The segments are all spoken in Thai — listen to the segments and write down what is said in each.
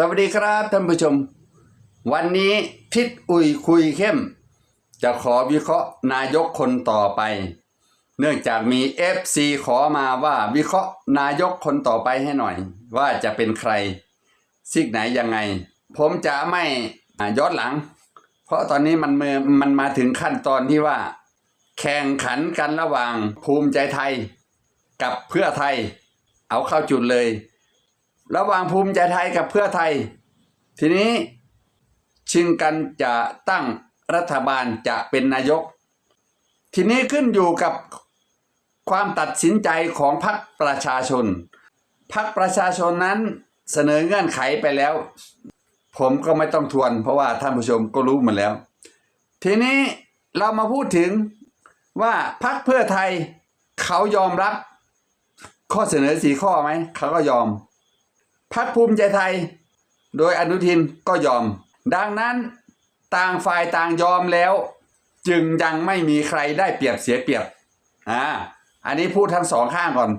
สวัสดีครับท่านผู้ชม วันนี้ทิศอุยคุยเข้ม จะขอวิเคราะห์นายกคนต่อไป เนื่องจากมี FC ขอมาว่าวิเคราะห์นายกคนต่อไปให้หน่อย ว่าจะเป็นใครซิกไหนยังไง ผมจะไม่ย้อนหลัง เพราะตอนนี้มันมือมันมาถึงขั้นตอนที่ว่า แข่งขันกันระหว่างภูมิใจไทย กับเพื่อไทย เอาเข้าจุดเลย ระหว่างภูมิใจไทยกับเพื่อไทย ทีนี้ชิงกันจะตั้งรัฐบาลจะเป็นนายก ทีนี้ขึ้นอยู่กับความตัดสินใจของพรรคประชาชนพรรคประชาชนนั้นเสนอเงื่อนไขไปแล้ว ผมก็ไม่ต้องทวน เพราะว่าท่านผู้ชมก็รู้หมดแล้ว ทีนี้เรามาพูดถึงว่าพรรคเพื่อไทยเขายอมรับข้อเสนอสีข้อไหมเขาก็ยอม พักภูมิใจไทย โดยอนุทินก็ยอม ดังนั้นต่างฝ่ายต่างยอมแล้ว จึงยังไม่มีใครได้เปรียบเสียเปรียบอ่าอันนี้พูดทั้งสองข้างก่อน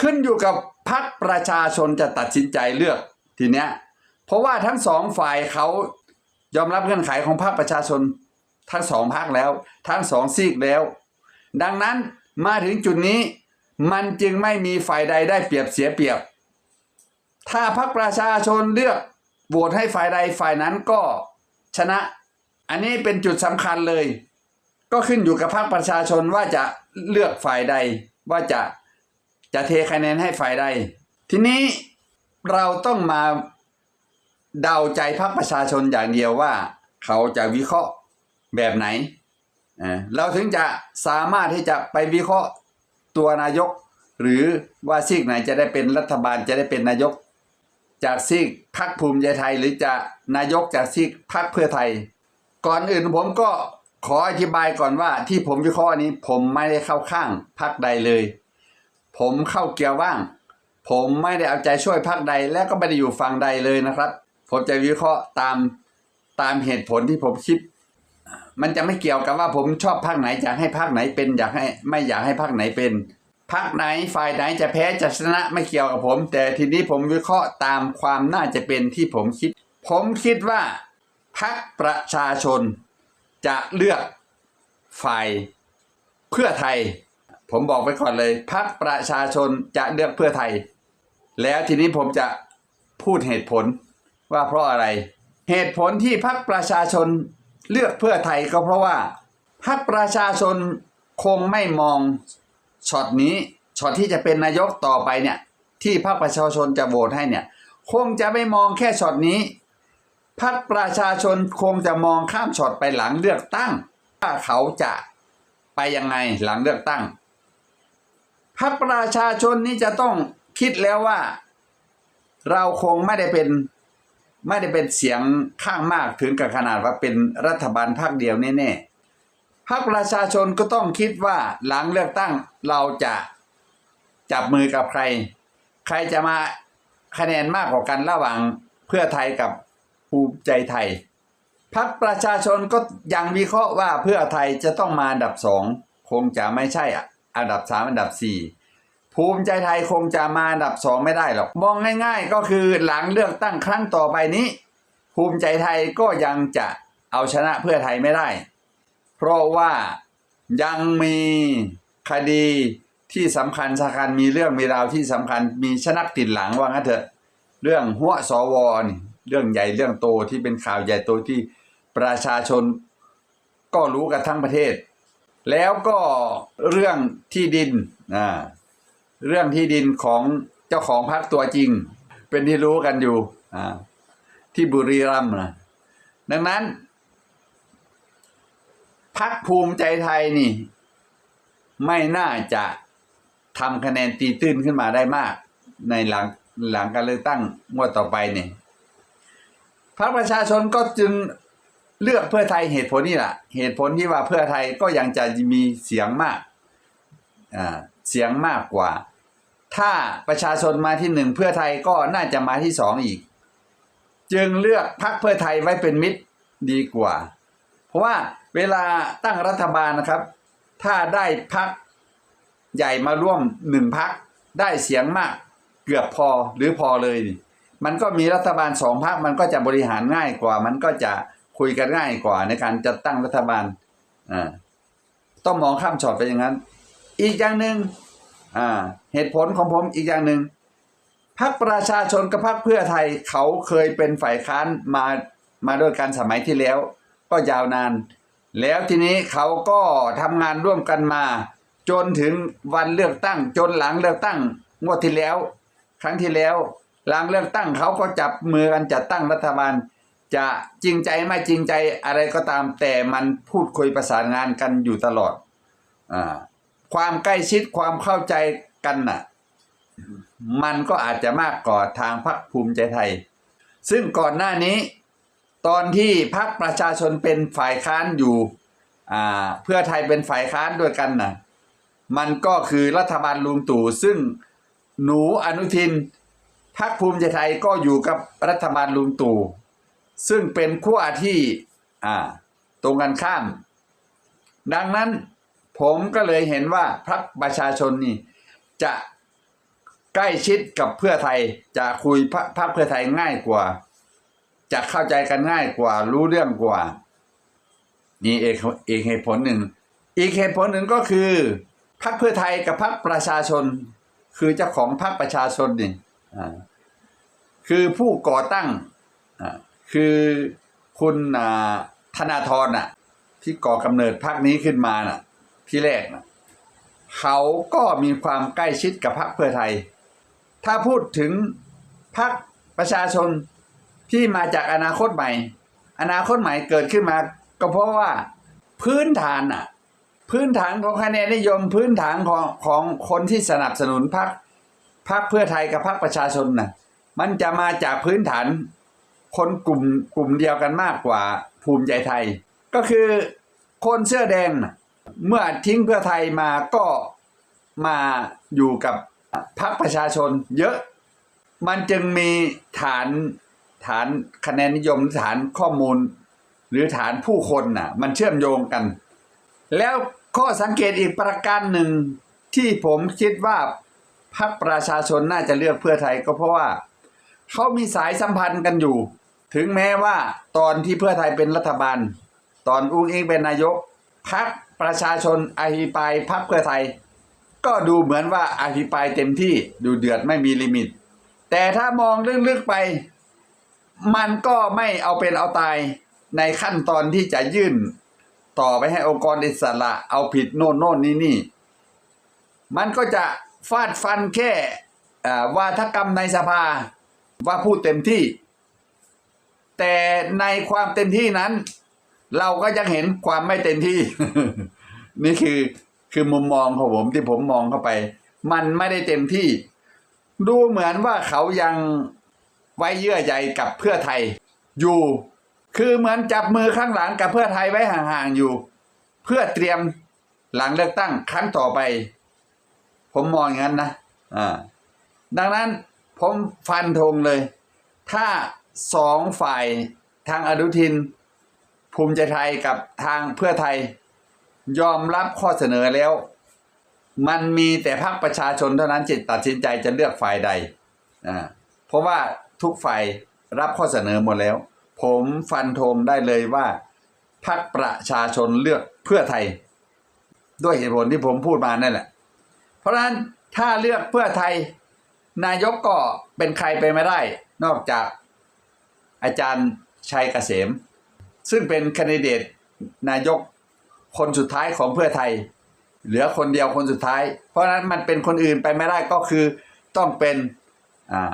ขึ้นอยู่กับพักประชาชนจะตัดสินใจเลือกทีเนี้ยเพราะว่าทั้งสองฝ่ายเขายอมรับเงื่อนไขของพรรคประชาชน ทั้งสองพรรคแล้ว ทั้งสองซีกแล้ว ดังนั้นมาถึงจุดนี้มันจึงไม่มีฝ่ายใดได้เปรียบเสียเปรียบ ถ้าพรรคประชาชนเลือกโหวตให้ฝ่ายใดฝ่ายนั้นก็ชนะ อันนี้เป็นจุดสำคัญเลย ก็ขึ้นอยู่กับพรรคประชาชนว่าจะเลือกฝ่ายใด ว่าจะจะเทคะแนนให้ฝ่ายใด ทีนี้เราต้องมาเดาใจพรรคประชาชนอย่างเดียวว่า เขาจะวิเคราะห์แบบไหนอ่าเราถึงจะสามารถที่จะไปวิเคราะห์ตัวนายก หรือว่าซีกไหนจะได้เป็นรัฐบาลจะได้เป็นนายก จากซีกพรรคภูมิใจไทย หรือจะนายกจากซีกพรรคเพื่อไทย ก่อนอื่นผมก็ขออธิบายก่อนว่าที่ผมวิเคราะห์นี้ ผมไม่ได้เข้าข้างพรรคใดเลย ผมเข้าเกียร์ว่าง ผมไม่ได้เอาใจช่วยพรรคใด และก็ไม่ได้อยู่ฝั่งใดเลยนะครับ ผมจะวิเคราะห์ตามตามเหตุผลที่ผมคิด มันจะไม่เกี่ยวกับว่าผมชอบพรรคไหนอยากให้พรรคไหนเป็นอยากให้ไม่อยากให้พรรคไหนเป็น พรรคไหนฝ่ายไหนจะแพ้จะชนะไม่เกี่ยวกับผม แต่ทีนี้ผมวิเคราะห์ตามความน่าจะเป็นที่ผมคิด ผมคิดว่าพรรคประชาชนจะเลือกฝ่ายเพื่อไทย ผมบอกไว้ก่อนเลยพรรคประชาชนจะเลือกเพื่อไทย แล้วทีนี้ผมจะพูดเหตุผลว่าเพราะอะไร เหตุผลที่พรรคประชาชนเลือกเพื่อไทยก็เพราะว่าพรรคประชาชนคงไม่มอง ช็อตนี้ช็อตที่จะเป็นนายกต่อไปเนี่ยที่พรรคประชาชนจะโหวตให้เนี่ยคงจะไม่มองแค่ช็อตนี้พรรคประชาชนคงจะมองข้ามช็อตไปหลังเลือกตั้งว่าเขาจะไปยังไงหลังเลือกตั้งพรรคประชาชนนี่จะต้องคิดแล้วว่า เราคงไม่ได้เป็นไม่ได้เป็นเสียงข้างมากถึงกับขนาดว่าเป็นรัฐบาลพรรคเดียวแน่ๆ พรรคประชาชนก็ต้องคิดว่าหลังเลือกตั้งเราจะจับมือกับใคร ใครจะมาคะแนนมากกว่ากันระหว่างเพื่อไทยกับภูมิใจไทยพรรคประชาชนก็ยังวิเคราะห์ว่าเพื่อไทยจะต้องมาอันดับสองคงจะไม่ใช่อะอันดับสามอันดับสี่ภูมิใจไทยคงจะมาอันดับสองไม่ได้หรอกมองง่าย ๆ ก็คือหลังเลือกตั้งครั้งต่อไปนี้ ภูมิใจไทยก็ยังจะเอาชนะเพื่อไทยไม่ได้ ราะว่ายังมีคดีที่สำคัญสำคัญมีเรื่องมีราวที่สำคัญมีชนักติดหลังว่างั้นเถอะ เรื่องหัวสวนี่เรื่องใหญ่เรื่องโตที่เป็นข่าวใหญ่โตที่ประชาชนก็รู้กันทั้งประเทศ แล้วก็เรื่องที่ดินอ่าเรื่องที่ดินของเจ้าของพรรคตัวจริง เป็นที่รู้กันอยู่อ่าที่บุรีรัมย์นะดังนั้น พรรคภูมิใจไทยนี่ ไม่น่าจะทำคะแนนตีตื้นขึ้นมาได้มาก ในหลังหลังการเลือกตั้งงวดต่อไปเนี่ยพรรคประชาชนก็จึงเลือกเพื่อไทยเหตุผลนี่แหละเหตุผลที่ว่าเพื่อไทยก็ยังจะมีเสียงมากอ่าเสียงมากกว่า ถ้าประชาชนมาที่หนึ่งเพื่อไทยก็น่าจะมาที่สองอีก จึงเลือกพรรคเพื่อไทยไว้เป็นมิตรดีกว่า เพราะว่า เวลาตั้งรัฐบาลนะครับ ถ้าได้พรรคใหญ่มาร่วมหนึ่งพรรคได้เสียงมากเกือบพอหรือพอเลย มันก็มีรัฐบาลสองพรรคมันก็จะบริหารง่ายกว่า มันก็จะคุยกันง่ายกว่าในการจัดตั้งรัฐบาลอ่าต้องมองข้ามช็อตไปอย่างนั้น อีกอย่างหนึ่งอ่าเหตุผลของผมอีกอย่างหนึ่งพรรคประชาชนกับพรรคเพื่อไทยเขาเคยเป็นฝ่ายค้านมามาด้วยกันสมัยที่แล้ว ก็ยาวนาน แล้วทีนี้เขาก็ทำงานร่วมกันมา จนถึงวันเลือกตั้ง จนหลังเลือกตั้งงวดที่แล้ว ครั้งที่แล้วหลังเลือกตั้งเขาก็จับมือกันจัดตั้งรัฐบาล จะจริงใจไม่จริงใจอะไรก็ตามแต่มันพูดคุยประสานงานกันอยู่ตลอดอความใกล้ชิดความเข้าใจกันน่ะ มันก็อาจจะมากกว่าทางพรรคภูมิใจไทย ซึ่งก่อนหน้านี้ ตอนที่พรรคประชาชนเป็นฝ่ายค้านอยู่อ่าเพื่อไทยเป็นฝ่ายค้านด้วยกันน่ะมันก็คือรัฐบาลลุงตู่ซึ่งหนูอนุทินพรรคภูมิใจไทยก็อยู่กับรัฐบาลลุงตู่ซึ่งเป็นขั้วที่อ่าตรงกันข้าม ดังนั้นผมก็เลยเห็นว่าพรรคประชาชนนี่จะใกล้ชิดกับเพื่อไทยจะคุยพรรคเพื่อไทยง่ายกว่า จะเข้าใจกันง่ายกว่ารู้เรื่องกว่า นี่เอกอีกเหตุผลหนึ่ง อีกเหตุผลหนึ่งก็คือพรรคเพื่อไทยกับพรรคประชาชน คือเจ้าของพรรคประชาชนนี่คือผู้ก่อตั้งคือคุณธนาธรน่ะ ที่ก่อกำเนิดพรรคนี้ขึ้นมาน่ะ ที่แรกน่ะเขาก็มีความใกล้ชิดกับพรรคเพื่อไทย ถ้าพูดถึงพรรคประชาชน ที่มาจากอนาคตใหม่ อนาคตใหม่เกิดขึ้นมา ก็เพราะว่าพื้นฐานอะ พื้นฐานของคะแนนนิยมพื้นฐานของของคนที่สนับสนุนพรรคพรรคเพื่อไทยกับพรรคประชาชนน่ะ มันจะมาจากพื้นฐานคนกลุ่มกลุ่มเดียวกันมากกว่าภูมิใจไทย ก็คือคนเสื้อแดงเมื่อทิ้งเพื่อไทยมาก็มาอยู่กับพรรคประชาชนเยอะ มันจึงมีฐาน ฐานคะแนนนิยมฐานข้อมูล หรือฐานผู้คนน่ะ มันเชื่อมโยงกัน แล้วข้อสังเกตอีกประการหนึ่งที่ผมคิดว่าพรรคประชาชนน่าจะเลือกเพื่อไทยก็เพราะว่าเขามีสายสัมพันธ์กันอยู่ ถึงแม้ว่าตอนที่เพื่อไทยเป็นรัฐบาล ตอนอุ้งอิงเป็นนายกพรรคประชาชนอภิปรายพรรคเพื่อไทย ก็ดูเหมือนว่าอภิปรายเต็มที่ดูเดือดไม่มีลิมิต แต่ถ้ามองลึกๆไป มันก็ไม่เอาเป็นเอาตายในขั้นตอนที่จะยื่น ต่อไปให้องค์กรอิสระ เอาผิดโน่นโน่นนี่นี่ มันก็จะฟาดฟันแค่วาทกรรมในสภาว่าพูดเต็มที่ แต่ในความเต็มที่นั้น เราก็ยังเห็นความไม่เต็มที่ นี่คือคือมุมมองของผมที่ผมมองเข้าไป มันไม่ได้เต็มที่ ดูเหมือนว่าเขายัง ไว้เยื่อใยกับเพื่อไทยอยู่ คือเหมือนจับมือข้างหลังกับเพื่อไทยไว้ห่างๆอยู่ เพื่อเตรียมหลังเลือกตั้งครั้งต่อไป ผมมองอย่างนั้นนะอ่าดังนั้นผมฟันธงเลย ถ้าสองฝ่ายทางอนุทิน ภูมิใจไทยกับทางเพื่อไทย ยอมรับข้อเสนอแล้ว มันมีแต่พรรคประชาชนเท่านั้นจิตตัดสินใจจะเลือกฝ่ายใด อ่า เพราะว่า ทุกฝ่ายรับข้อเสนอหมดแล้ว ผมฟันธงได้เลยว่าพรรคประชาชนเลือกเพื่อไทย ด้วยเหตุผลที่ผมพูดมานั่นแหละ เพราะฉะนั้นถ้าเลือกเพื่อไทย นายกก็เป็นใครไปไม่ได้ นอกจากอาจารย์ชัยเกษม ซึ่งเป็นคนดิเดตนายกคนสุดท้ายของเพื่อไทย เหลือคนเดียวคนสุดท้าย เพราะฉะนั้นมันเป็นคนอื่นไปไม่ได้ก็คือต้องเป็นอ่า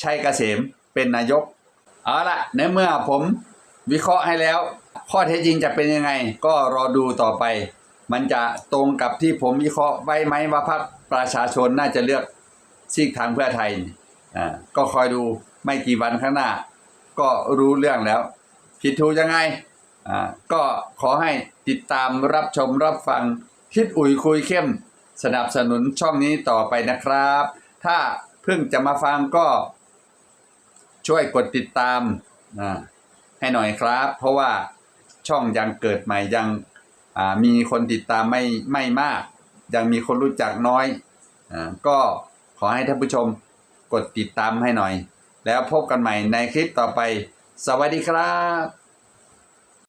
ชัยเกษมเป็นนายก เอาละในเมื่อผมวิเคราะห์ให้แล้ว ข้อเท็จจริงจะเป็นยังไง ก็รอดูต่อไป มันจะตรงกับที่ผมวิเคราะห์ไว้ไหมว่าพรรคประชาชนน่าจะเลือกซีกทางเพื่อไทยอ่าก็คอยดูไม่กี่วันข้างหน้า ก็รู้เรื่องแล้ว ผิดถูกยังไงอ่าก็ขอให้ติดตามรับชมรับฟังคิดอุ๋ยคุยเข้ม สนับสนุนช่องนี้ต่อไปนะครับ ถ้าเพิ่งจะมาฟังก็ ช่วยกดติดตามให้หน่อยครับ เพราะว่าช่องยังเกิดใหม่ยังมีคนติดตามไม่ไม่มาก ยังมีคนรู้จักน้อยอาก็ขอให้ท่านผู้ชมกดติดตามให้หน่อย แล้วพบกันใหม่ในคลิปต่อไป สวัสดีครับ